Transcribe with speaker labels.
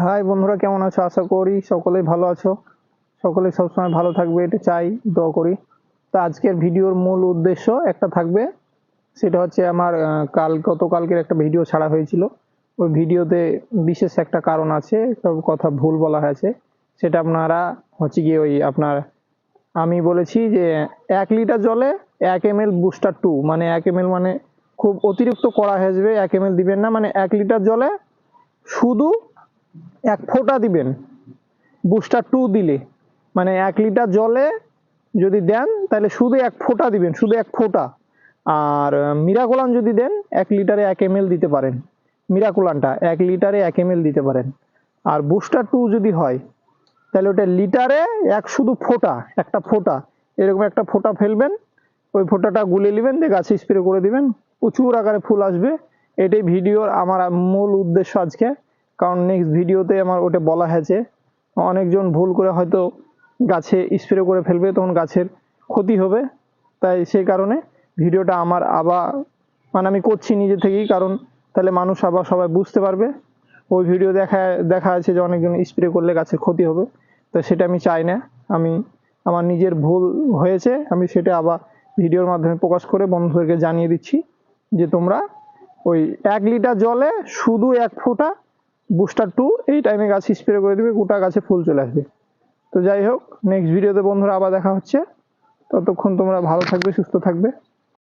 Speaker 1: High বন্ধুরা, কেমন আছো? আশা করি সকলেই ভালো আছো। সকলে সবসময় ভালো থাকবে, এটা চাই, দোয়া করি। তো আজকের ভিডিওর মূল উদ্দেশ্য একটা থাকবে, সেটা হচ্ছে আমার কাল, গতকালকের একটা ভিডিও ছাড়া হয়েছিল। ওই ভিডিওতে বিশেষ একটা কারণ আছে, একটা কথা ভুল বলা হয়েছে। সেটা আপনারা হচ্ছে গিয়ে ওই আপনার, আমি বলেছি যে এক লিটার জলে এক এম বুস্টার টু মানে এক এম মানে খুব অতিরিক্ত করা হয়ে যাবে এক এম দিবেন না মানে এক লিটার জলে শুধু এক ফোঁটা দিবেন। বুস্টার টু দিলে। মানে এক লিটার জলে যদি দেন, তাহলে শুধু এক ফোঁটা দিবেন, শুধু এক ফোঁটা। আর মিরাকোলান যদি দেন, এক লিটারে এক এম দিতে পারেন। মিরাকোলানটা, এক লিটারে এক এম দিতে পারেন। আর বুস্টার টু যদি হয়, তাহলে ওটা লিটারে এক শুধু ফোঁটা, একটা ফোঁটা। এরকম একটা ফোঁটা ফেলবেন, ওই ফোঁটাটা গুলে নেবেন, দিয়ে গাছে স্প্রে করে দিবেন। প্রচুর আকারে ফুল আসবে। এটাই ভিডিওর আমার মূল উদ্দেশ্য আজকে। কারণ নেক্সট ভিডিওতে আমার ওটা বলা হয়েছে। অনেকজন ভুল করে হয়তো গাছে স্প্রে করে ফেলবে, তখন গাছের ক্ষতি হবে। তাই সেই কারণে ভিডিওটা আমার আবার মানে আমি করছি নিজে থেকেই, কারণ তাহলে মানুষ আবার সবাই বুঝতে পারবে। ওই ভিডিও দেখা দেখা আছে যে অনেকজন স্প্রে করলে গাছের ক্ষতি হবে। তো সেটা আমি চাই না। আমি, আমার নিজের ভুল হয়েছে, আমি সেটা আবার ভিডিওর মাধ্যমে প্রকাশ করে বন্ধুদেরকে জানিয়ে দিচ্ছি যে তোমরা ওই এক লিটার জলে শুধু এক ফোঁটা বুস্টার টু এই টাইমে গাছ স্প্রে করে দেবে, গোটা গাছে ফুল চলে আসবে। তো যাই হোক নেক্সট ভিডিওতে বন্ধুরা আবার দেখা হচ্ছে। ততক্ষণ তোমরা ভালো থাকবে, সুস্থ থাকবে।